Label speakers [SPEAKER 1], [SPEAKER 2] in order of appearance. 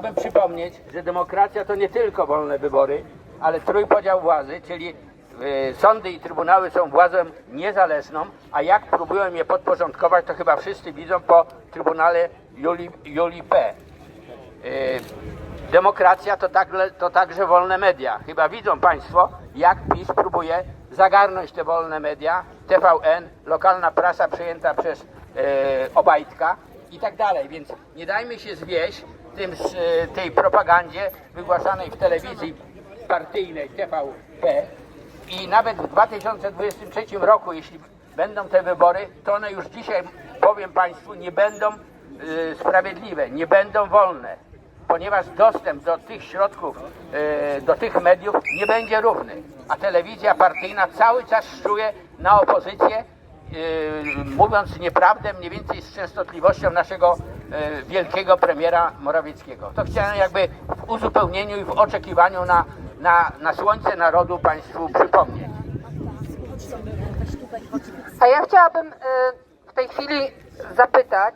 [SPEAKER 1] Chciałbym przypomnieć, że demokracja to nie tylko wolne wybory, ale trójpodział władzy, czyli y, sądy i trybunały są władzą niezależną, a jak próbują je podporządkować, to chyba wszyscy widzą po Trybunale Julii, Julii P. Y, Demokracja to, tagle, to także wolne media. Chyba widzą Państwo, jak PiS próbuje zagarnąć te wolne media, TVN, lokalna prasa przejęta przez e, Obajtka i tak dalej. Więc nie dajmy się zwieść tym, e, tej propagandzie wygłaszanej w telewizji partyjnej TVP i nawet w 2023 roku, jeśli będą te wybory, to one już dzisiaj, powiem Państwu, nie będą e, sprawiedliwe, nie będą wolne ponieważ dostęp do tych środków, e, do tych mediów nie będzie równy. A telewizja partyjna cały czas szczuje na opozycję, mówiąc nieprawdę mniej więcej z częstotliwością naszego e, wielkiego premiera Morawieckiego. To chciałem jakby w uzupełnieniu i w oczekiwaniu na, na, na słońce narodu Państwu przypomnieć.
[SPEAKER 2] A ja chciałabym y, w tej chwili zapytać,